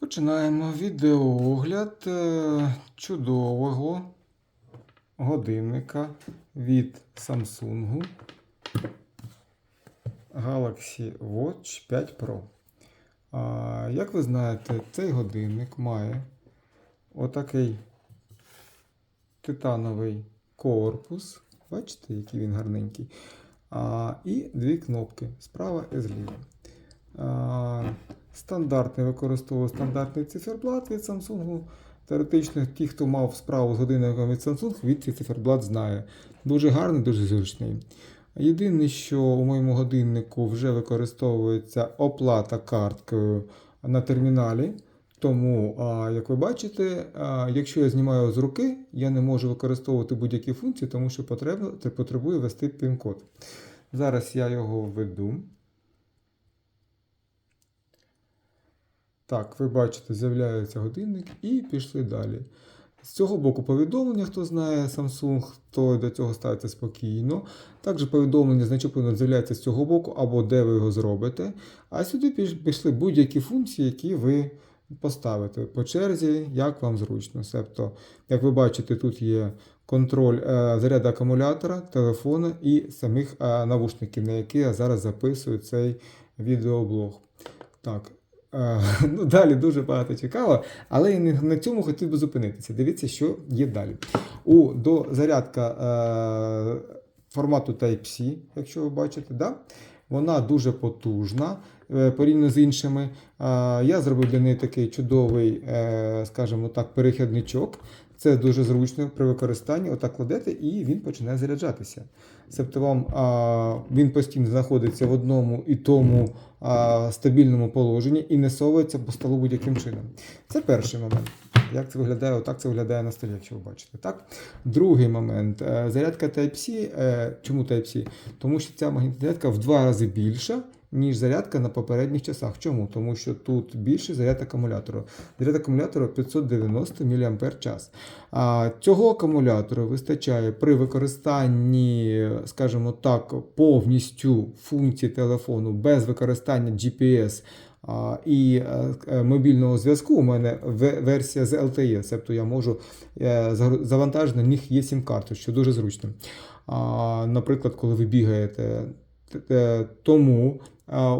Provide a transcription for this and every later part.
Починаємо відеоогляд е, чудового годинника від Samsung Galaxy Watch 5 Pro. Як ви знаєте, цей годинник має отакий титановий корпус. Бачите, який він гарненький. І дві кнопки справа і зліва. Стандартний використовував стандартний циферблат від Samsung. Теоретично, ті, хто мав справу з годинником від Samsung, від цей циферблат знає. Дуже гарний, дуже зручний. Єдине, що у моєму годиннику вже використовується оплата карткою на терміналі. Тому, як ви бачите, якщо я знімаю з руки, я не можу використовувати будь-які функції, тому що потребує ввести пін-код. Зараз я його введу. Так, ви бачите, з'являється годинник і пішли далі. З цього боку повідомлення, хто знає Samsung, то до цього ставиться спокійно. Також повідомлення значоплено з'являється з цього боку або де ви його зробите. А сюди пішли будь-які функції, які ви поставите по черзі, як вам зручно. Тобто, як ви бачите, тут є контроль е, заряду акумулятора, телефона і самих е, навушників, на які я зараз записую цей відеоблог. Так. Е, Ну, далі дуже багато цікаво, але я на цьому хотів би зупинитися. Дивіться, що є далі. У до зарядка е, формату Type-C, якщо ви бачите, да? вона дуже потужна порівняно з іншими. Е, я зробив для неї такий чудовий, е, скажімо так, перехідничок. Це дуже зручно при використанні. Отак кладете і він починає заряджатися. Тобто вам він постійно знаходиться в одному і тому а, стабільному положенні і не совується по столу будь-яким чином. Це перший момент. Як це виглядає? Отак це виглядає на столі, якщо ви бачите. Так? Другий момент. Е, Зарядка Type-C. е, Чому Type-C? Тому що ця магнітна зарядка в два рази більша, ніж зарядка на попередніх часах. Чому? Тому що тут більший заряд акумулятору. Заряд акумулятора 590 мАч. А цього акумулятору вистачає при використанні, скажімо так, повністю функції телефону без використання GPS і е, е, мобільного зв'язку. У мене ве- версія з LTE, тобто я можу е, завантажити на них є сім-карту, що дуже зручно. Наприклад, коли ви бігаєте. Е, Тому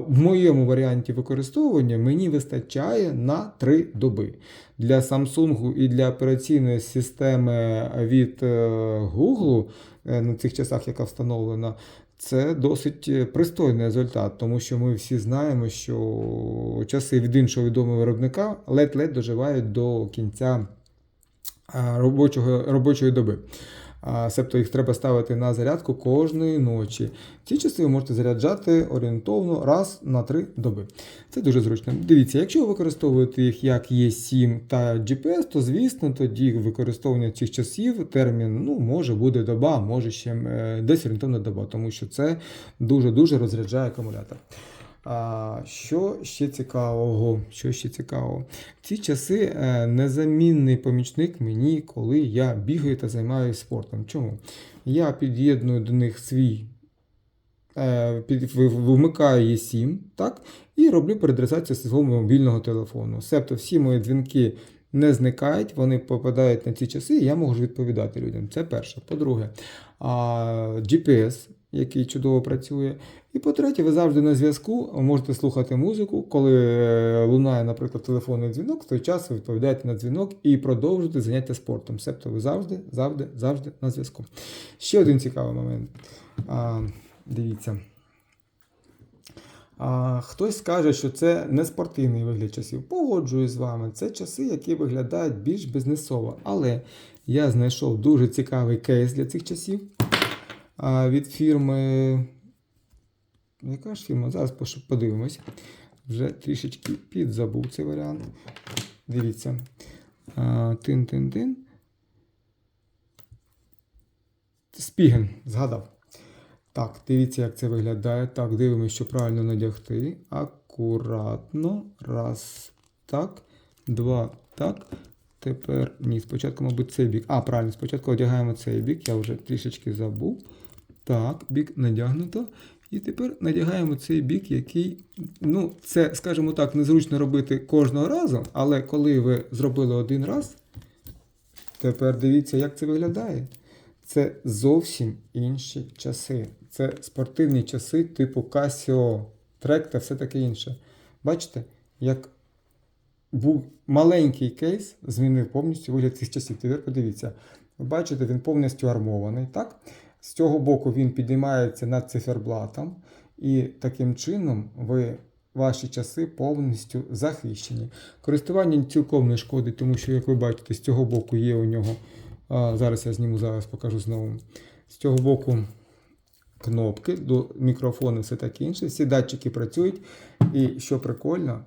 в моєму варіанті використовування мені вистачає на 3 доби. Для Samsung і для операційної системи від е, Google е, на цих часах, яка встановлена, це досить е, пристойний результат, тому що ми всі знаємо, що часи від іншого відомого виробника ледь-ледь доживають до кінця робочого, робочої доби. Себто їх треба ставити на зарядку кожної ночі. Ці часи ви можете заряджати орієнтовно раз на три доби. Це дуже зручно. Дивіться, якщо ви використовуєте їх як Є7 та GPS, то звісно тоді використовування цих часів термін ну, може буде доба, може ще е, десь орієнтовна доба, тому що це дуже-дуже розряджає акумулятор. А, що ще цікавого? Що ще цікавого? В ці часи е, незамінний помічник мені, коли я бігаю та займаюся спортом. Чому? Я під'єдную до них свій, е, вмикаю Є7, так? І роблю переадресацію свого мобільного телефону. Себто всі мої дзвінки не зникають, вони попадають на ці часи, і я можу відповідати людям. Це перше. По-друге, GPS, який чудово працює. І по-третє, ви завжди на зв'язку можете слухати музику. Коли е, лунає, наприклад, телефонний дзвінок, в той час ви відповідаєте на дзвінок і продовжуєте заняття спортом. Себто ви завжди, завжди, завжди на зв'язку. Ще один цікавий момент. А, дивіться. А, хтось скаже, що це не спортивний вигляд часів. Погоджуюсь з вами. Це часи, які виглядають більш бізнесово. Але я знайшов дуже цікавий кейс для цих часів від фірми. Яка ж фірма? Зараз подивимось. Вже трішечки підзабув цей варіант. Дивіться. Тин-тин-тин. Спіген, згадав. Так, дивіться, як це виглядає. Так, дивимося, що правильно надягти. Акуратно. Раз. Так. Два. Так. Тепер ні, спочатку, мабуть, цей бік. А, правильно, спочатку одягаємо цей бік, я вже трішечки забув. Так, бік надягнуто. І тепер надягаємо цей бік, який, ну, це, скажімо так, незручно робити кожного разу, але коли ви зробили один раз, тепер дивіться, як це виглядає. Це зовсім інші часи. Це спортивні часи типу Casio, Trek та все таке інше. Бачите, як був маленький кейс, змінив повністю вигляд цих часів. Тепер подивіться, ви бачите, він повністю армований. так? З цього боку він підіймається над циферблатом, і таким чином ви, ваші часи повністю захищені. Користування цілком не шкодить, тому що, як ви бачите, з цього боку є у нього. А, зараз я зніму, зараз покажу знову. З цього боку кнопки, до мікрофону, все таке інше. Всі датчики працюють. І що прикольно,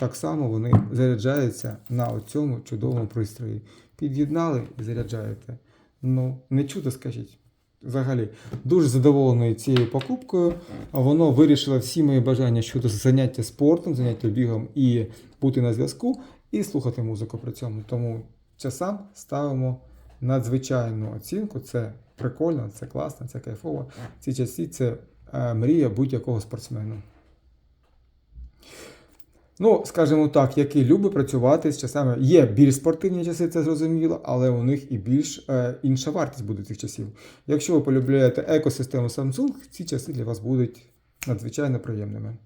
так само вони заряджаються на цьому чудовому пристрої. Під'єднали і заряджаєте. Ну, не чудо, скажіть. Взагалі, дуже задоволений цією покупкою. Воно вирішило всі мої бажання щодо заняття спортом, заняття бігом і бути на зв'язку, і слухати музику при цьому. Тому часам ставимо надзвичайну оцінку. Це прикольно, це класно, це кайфово. Ці часи це е, мрія будь-якого спортсмена. Ну, скажімо так, які любить працювати з часами. Є більш спортивні часи, це зрозуміло, але у них і більш е, інша вартість буде цих часів. Якщо ви полюбляєте екосистему Samsung, ці часи для вас будуть надзвичайно приємними.